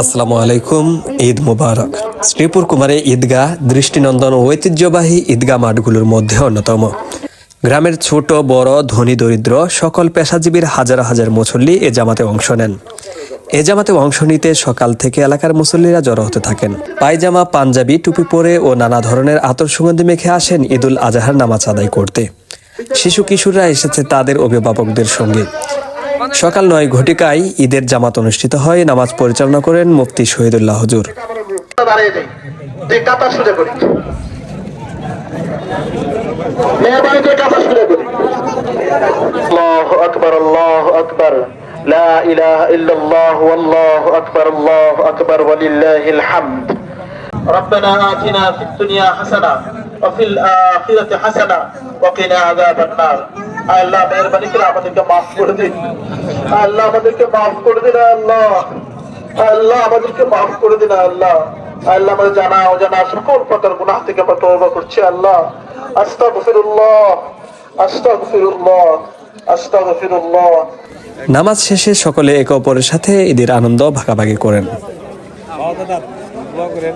আসসালামু আলাইকুম, ঈদ মুবারক। শ্রীপুর কুমারে ঈদগাহ দৃষ্টিনন্দন ঐতিহ্যবাহী ঈদগাহ মাঠগুলোর মধ্যে অন্যতম। গ্রামের ছোট, বড়, ধনী, দরিদ্র সকল পেশাজীবীর হাজার হাজার মুসল্লি এ জামাতে অংশ নেন। এ জামাতে অংশ নিতে সকাল থেকে এলাকার মুসল্লিরা জড়ো হতে থাকেন। পায়জামা, পাঞ্জাবি, টুপি পরে ও নানা ধরনের আতর সুগন্ধি মেখে আসেন ঈদুল আজহার নামাজ আদায় করতে। শিশু কিশোররা এসেছে তাদের অভিভাবকদের সঙ্গে। সকাল নয় ঘটিকায় ঈদের জামাত অনুষ্ঠিত হয় নামাজ পরিচালনা করেন মুফতি শহীদুল্লাহ হজুর দাঁড়িয়ে যাই দুই কাতা সোজা করি মেহরবানি করে কাতা সোজা করি আল্লাহু আকবার আল্লাহু আকবার লা ইলাহা ইল্লাল্লাহ ওয়াল্লাহু আকবার আল্লাহু আকবার ওয়ালিল্লাহিল হামদ ربنا آتنا في الدنيا حسنة وفي الآخرة حسنة وقنا عذاب النار আল্লাহ মেহরবানি করে আমাদেরকে মাফ করে দিন। আল্লাহ আমাদেরকে মাফ করে দিন আল্লাহ। আল্লাহ আমাদেরকে মাফ করে দিন আল্লাহ। আল্লাহ আমাদের জানা অজানা সকল প্রকার গুনাহ থেকে আমরা তওবা করছি আল্লাহ। আস্তাগফিরুল্লাহ আস্তাগফিরুল্লাহ আস্তাগফিরুল্লাহ। নামাজ শেষে সকলে একে অপরের সাথে ঈদের আনন্দ ভাগাভাগি করেন। দাদা দোয়া করেন।